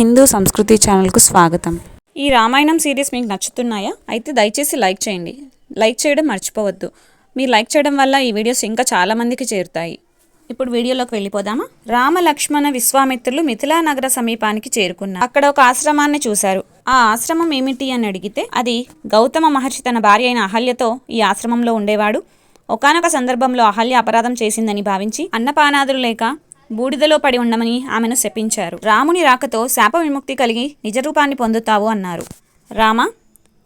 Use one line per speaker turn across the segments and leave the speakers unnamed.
హిందూ సంస్కృతి ఛానల్కు స్వాగతం.
ఈ రామాయణం సిరీస్ మీకు నచ్చుతున్నాయా? అయితే దయచేసి లైక్ చేయండి. లైక్ చేయడం మర్చిపోవద్దు. మీరు లైక్ చేయడం వల్ల ఈ వీడియోస్ ఇంకా చాలామందికి చేరుతాయి. ఇప్పుడు వీడియోలోకి వెళ్ళిపోదామా? రామ లక్ష్మణ విశ్వామిత్రులు మిథిలా నగర సమీపానికి చేరుకున్నారు అక్కడ ఒక ఆశ్రమాన్ని చూశారు. ఆ ఆశ్రమం ఏమిటి అని అడిగితే అది గౌతమ మహర్షి తన భార్య అయిన అహల్యతో ఈ ఆశ్రమంలో ఉండేవాడు. ఒకానొక సందర్భంలో అహల్య అపరాధం చేసిందని భావించి అన్నపానాదులు లేక బూడిదలో పడి ఉండమని ఆమెను శపించారు. రాముని రాకతో శాప విముక్తి కలిగి నిజరూపాన్ని పొందుతావు అన్నారు. రామ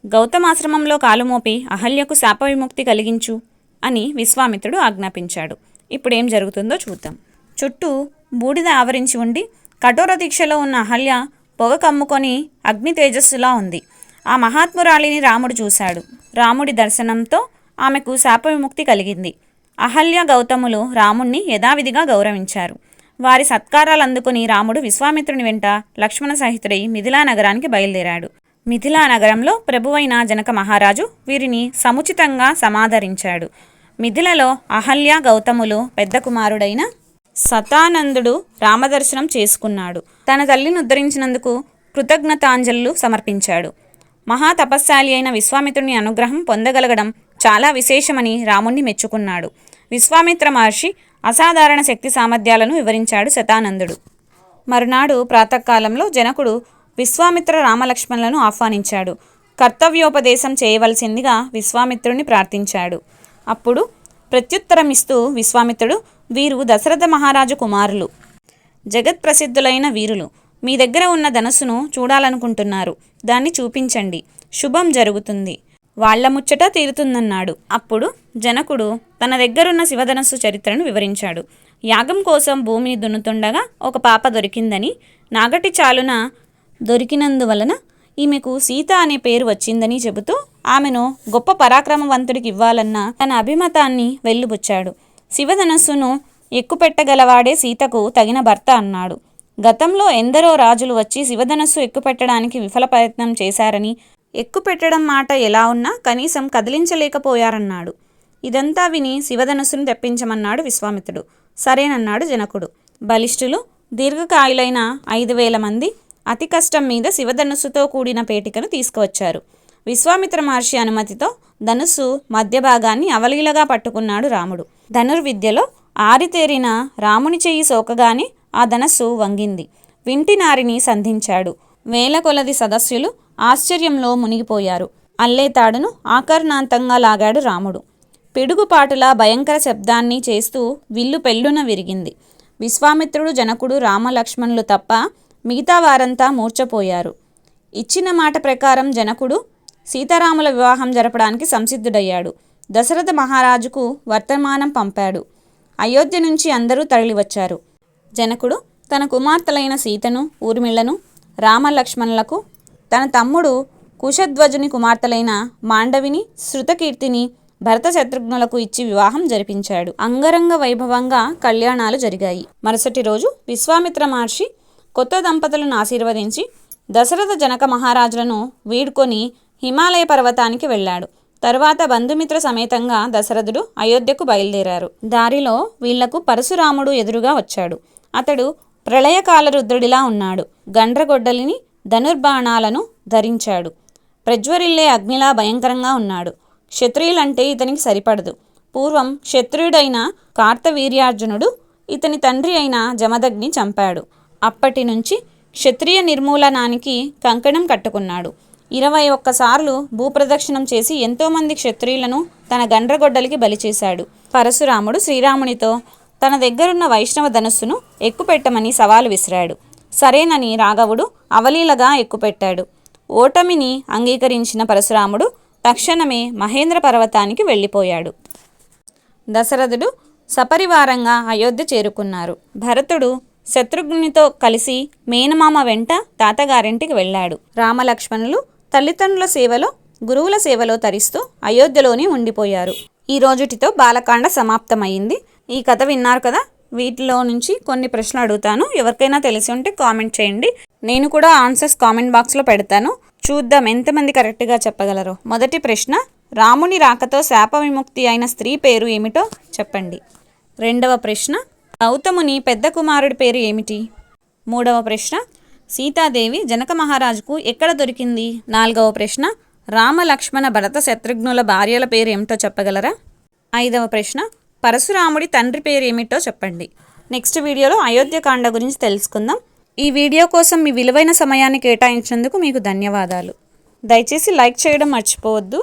గౌతమాశ్రమంలో కాలుమోపి అహల్యకు శాప విముక్తి కలిగించు అని విశ్వామిత్రుడు ఆజ్ఞాపించాడు. ఇప్పుడేం జరుగుతుందో చూద్దాం. చుట్టూ బూడిద ఆవరించి ఉండి కఠోర దీక్షలో ఉన్న అహల్య పొగ కమ్ముకొని అగ్ని తేజస్సులా ఉంది. ఆ మహాత్మురాలిని రాముడు చూశాడు. రాముడి దర్శనంతో ఆమెకు శాప విముక్తి కలిగింది. అహల్య గౌతములు రాముణ్ణి యథావిధిగా గౌరవించారు. వారి సత్కారాలు అందుకుని రాముడు విశ్వామిత్రుని వెంట లక్ష్మణ సహితుడై మిథిలా నగరానికి బయలుదేరాడు. మిథిలా నగరంలో ప్రభువైన జనక మహారాజు వీరిని సముచితంగా సమాదరించాడు. మిథిలలో అహల్య గౌతములు పెద్ద కుమారుడైన సతానందుడు రామదర్శనం చేసుకున్నాడు. తన తల్లిని ఉద్ధరించినందుకు కృతజ్ఞతాంజలు సమర్పించాడు. మహాతపస్శాలి అయిన విశ్వామిత్రుని అనుగ్రహం పొందగలగడం చాలా విశేషమని రాముణ్ణి మెచ్చుకున్నాడు. విశ్వామిత్ర మహర్షి అసాధారణ శక్తి సామర్థ్యాలను వివరించాడు శతానందుడు. మరునాడు ప్రాతకాలంలో జనకుడు విశ్వామిత్ర రామలక్ష్మణులను ఆహ్వానించాడు. కర్తవ్యోపదేశం చేయవలసిందిగా విశ్వామిత్రుని ప్రార్థించాడు. అప్పుడు ప్రత్యుత్తరమిస్తూ విశ్వామిత్రుడు వీరు దశరథ మహారాజు కుమారులు. జగత్ప్రసిద్ధులైన వీరులు. మీ దగ్గర ఉన్న ధనస్సును చూడాలనుకుంటున్నారు. దాన్ని చూపించండి. శుభం జరుగుతుంది. వాళ్ళ ముచ్చట తీరుతుందన్నాడు. అప్పుడు జనకుడు తన దగ్గరున్న శివధనస్సు చరిత్రను వివరించాడు. యాగం కోసం భూమిని దున్నుతుండగా ఒక పాప దొరికిందని నాగటి చాలున దొరికినందువలన ఈమెకు సీత అనే పేరు వచ్చిందని చెబుతూ ఆమెను గొప్ప పరాక్రమవంతుడికి ఇవ్వాలన్న తన అభిమతాన్ని వెల్లుబుచ్చాడు. శివధనస్సును ఎక్కుపెట్టగలవాడే సీతకు తగిన భర్త అన్నాడు. గతంలో ఎందరో రాజులు వచ్చి శివధనస్సు ఎక్కుపెట్టడానికి విఫల ప్రయత్నం చేశారని ఎక్కుపెట్టడం మాట ఎలా ఉన్నా కనీసం కదిలించలేకపోయారన్నాడు. ఇదంతా విని శివధనుసును తెప్పించమన్నాడు విశ్వామిత్రుడు. సరేనన్నాడు జనకుడు. బలిష్ఠులు దీర్ఘకాయులైన ఐదు వేల మంది అతి కష్టం మీద శివధనుస్సుతో కూడిన పేటికను తీసుకువచ్చారు. విశ్వామిత్ర మహర్షి అనుమతితో ధనుస్సు మధ్య భాగాన్ని అవలీలగా పట్టుకున్నాడు రాముడు. ధనుర్విద్యలో ఆరితేరిన రాముని చెయ్యి సోకగానే ఆ ధనస్సు వంగింది. వింటి నారిని సంధించాడు. వేల కొలది సదస్సులు ఆశ్చర్యంలో మునిగిపోయారు. అల్లేతాడును ఆకర్ణాంతంగా లాగాడు రాముడు. పిడుగుపాటులా భయంకర శబ్దాన్ని చేస్తూ విల్లు పెళ్ళున విరిగింది. విశ్వామిత్రుడు జనకుడు రామలక్ష్మణులు తప్ప మిగతా వారంతా మూర్చపోయారు ఇచ్చిన మాట ప్రకారం జనకుడు సీతారాముల వివాహం జరపడానికి సంసిద్ధుడయ్యాడు. దశరథ మహారాజుకు వర్తమానం పంపాడు. అయోధ్య నుంచి అందరూ తరలివచ్చారు. జనకుడు తన కుమార్తెలైన సీతను ఊర్మిళ్ళను రామలక్ష్మణులకు తన తమ్ముడు కుశధ్వజుని కుమార్తెలైన మాండవిని శృతకీర్తిని భరత శత్రుఘ్నులకు ఇచ్చి వివాహం జరిపించాడు. అంగరంగ వైభవంగా కళ్యాణాలు జరిగాయి. మరుసటి రోజు విశ్వామిత్ర మహర్షి కొత్త దంపతులను ఆశీర్వదించి దశరథ జనక మహారాజులను వీడ్కొని హిమాలయ పర్వతానికి వెళ్ళాడు. తరువాత బంధుమిత్ర సమేతంగా దశరథుడు అయోధ్యకు బయలుదేరారు. దారిలో వీళ్ళకు పరశురాముడు ఎదురుగా వచ్చాడు. అతడు ప్రళయకాల రుద్రుడిలా ఉన్నాడు. గండ్రగొడ్డలిని ధనుర్బాణాలను ధరించాడు. ప్రజ్వరిల్లే అగ్నిలా భయంకరంగా ఉన్నాడు. క్షత్రియులంటే ఇతనికి సరిపడదు. పూర్వం క్షత్రియుడైన కార్తవీర్యార్జునుడు ఇతని తండ్రి అయిన జమదగ్ని చంపాడు. అప్పటి నుంచి క్షత్రియ నిర్మూలనానికి కంకణం కట్టుకున్నాడు. ఇరవై ఒక్కసార్లు భూప్రదక్షిణం చేసి ఎంతోమంది క్షత్రియులను తన గండ్రగొడ్డలికి బలి చేశాడు. పరశురాముడు శ్రీరామునితో తన దగ్గరున్న వైష్ణవ ధనుస్సును ఎక్కుపెట్టమని సవాలు విసిరాడు. సరేనని రాఘవుడు అవలీలగా ఎక్కుపెట్టాడు. ఓటమిని అంగీకరించిన పరశురాముడు తక్షణమే మహేంద్ర పర్వతానికి వెళ్ళిపోయాడు. దశరథుడు సపరివారంగా అయోధ్య చేరుకున్నారు. భరతుడు శత్రుఘ్నితో కలిసి మేనమామ వెంట తాతగారింటికి వెళ్ళాడు. రామలక్ష్మణులు తల్లిదండ్రుల సేవలో గురువుల సేవలో తరిస్తూ అయోధ్యలోనే ఉండిపోయారు. ఈ రోజుటితో బాలకాండ సమాప్తమైంది ఈ కథ విన్నారు కదా? వీటిలో నుంచి కొన్ని ప్రశ్నలు అడుగుతాను. ఎవరికైనా తెలిసి ఉంటే కామెంట్ చేయండి. నేను కూడా ఆన్సర్స్ కామెంట్ బాక్స్లో పెడతాను. చూద్దాం ఎంతమంది కరెక్ట్గా చెప్పగలరో. మొదటి ప్రశ్న రాముని రాకతో శాప విముక్తి అయిన స్త్రీ పేరు ఏమిటో చెప్పండి. రెండవ ప్రశ్న గౌతముని పెద్ద కుమారుడి పేరు ఏమిటి? మూడవ ప్రశ్న సీతాదేవి జనక మహారాజుకు ఎక్కడ దొరికింది? నాలుగవ ప్రశ్న రామ లక్ష్మణ భరత శత్రుఘ్నుల భార్యల పేరు ఏమిటో చెప్పగలరా? ఐదవ ప్రశ్న పరశురాముడి తండ్రి పేరు ఏమిటో చెప్పండి. నెక్స్ట్ వీడియోలో అయోధ్యకాండ గురించి తెలుసుకుందాం. ఈ వీడియో కోసం మీ విలువైన సమయాన్ని కేటాయించినందుకు మీకు ధన్యవాదాలు. దయచేసి లైక్ చేయడం మర్చిపోవద్దు.